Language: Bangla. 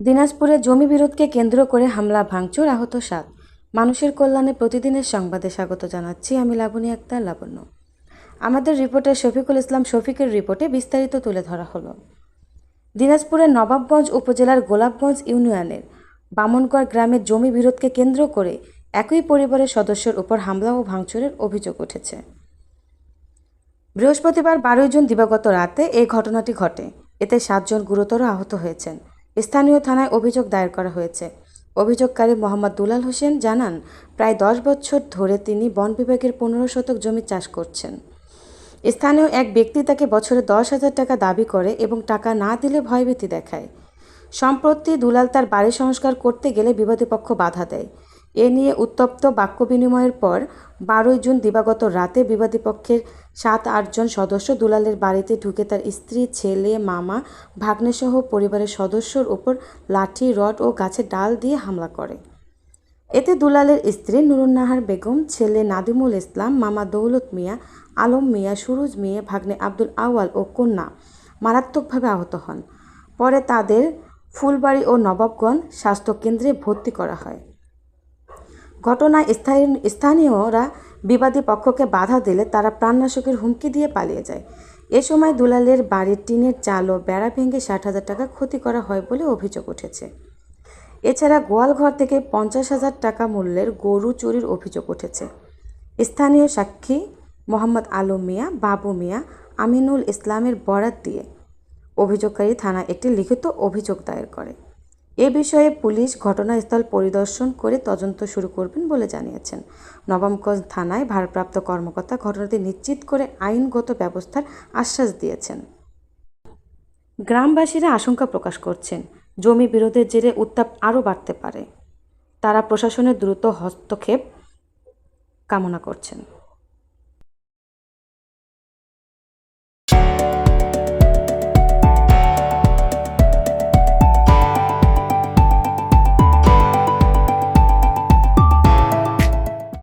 দিনাজপুরে জমি বিরোধকে কেন্দ্র করে হামলা, ভাঙচুর আহত সাত। মানুষের কল্যাণে প্রতিদিনের সংবাদে স্বাগত জানাচ্ছি আমি লাবণী আক্তার লাবণ্য। আমাদের রিপোর্টার শফিকুল ইসলাম শফিকের রিপোর্টে বিস্তারিত তুলে ধরা হলো। দিনাজপুরের নবাবগঞ্জ উপজেলার গোলাপগঞ্জ ইউনিয়নের বামনগড় গ্রামের জমি বিরোধকে কেন্দ্র করে একই পরিবারের সদস্যের উপর হামলা ও ভাঙচুরের অভিযোগ উঠেছে। বৃহস্পতিবার বারোই জুন দিবাগত রাতে এই ঘটনাটি ঘটে। এতে সাতজন গুরুতর আহত হয়েছেন। স্থানীয় থানায় অভিযোগ দায়ের করা হয়েছে। অভিযোগকারী মোহাম্মদ দুলাল হোসেন জানান, প্রায় দশ বছর ধরে তিনি বন বিভাগের পনেরো শতক জমি চাষ করছেন। স্থানীয় এক ব্যক্তি তাকে বছরে দশ হাজার টাকা দাবি করে এবং টাকা না দিলে ভয়ভীতি দেখায়। সম্প্রতি দুলাল তার বাড়ি সংস্কার করতে গেলে বিবাদী পক্ষ বাধা দেয়। এ নিয়ে উত্তপ্ত বাক্য বিনিময়ের পর বারোই জুন দিবাগত রাতে বিবাদী পক্ষের সাত আটজন সদস্য দুলালের বাড়িতে ঢুকে তার স্ত্রী, ছেলে, মামা, ভাগ্নেসহ পরিবারের সদস্যর ওপর লাঠি, রড ও গাছের ডাল দিয়ে হামলা করে। এতে দুলালের স্ত্রী নুরুন্নাহার বেগম, ছেলে নাদিমুল ইসলাম, মামা দৌলত মিয়া, আলম মিয়া, সুরুজ মিয়া, ভাগ্নে আব্দুল আওয়াল ও কন্যা মারাত্মকভাবে আহত হন। পরে তাদের ফুলবাড়ি ও নবাবগঞ্জ স্বাস্থ্যকেন্দ্রে ভর্তি করা হয়। ঘটনায় স্থায়ী- স্থানীয়রা বিবাদী পক্ষকে বাধা দিলে তারা প্রাণনাশকের হুমকি দিয়ে পালিয়ে যায়। এ সময় দুলালের বাড়ির টিনের চাল ও বেড়া ভেঙে ষাট হাজার টাকা ক্ষতি করা হয় বলে অভিযোগ উঠেছে। এছাড়া গোয়ালঘর থেকে পঞ্চাশ হাজার টাকা মূল্যের গরু চুরির অভিযোগ উঠেছে। স্থানীয় সাক্ষী মোহাম্মদ আলম মিয়া, বাবু মিয়া, আমিনুল ইসলামের বরাত দিয়ে অভিযোগকারী থানায় একটি লিখিত অভিযোগ দায়ের করে। এ বিষয়ে পুলিশ ঘটনাস্থল পরিদর্শন করে তদন্ত শুরু করবেন বলে জানিয়েছেন। নবমগঞ্জ থানায় ভারপ্রাপ্ত কর্মকর্তা ঘটনাটি নিশ্চিত করে আইনগত ব্যবস্থার আশ্বাস দিয়েছেন। গ্রামবাসীরা আশঙ্কা প্রকাশ করছেন, জমি বিরোধের জেরে উত্তাপ আরও বাড়তে পারে। তারা প্রশাসনের দ্রুত হস্তক্ষেপ কামনা করছেন।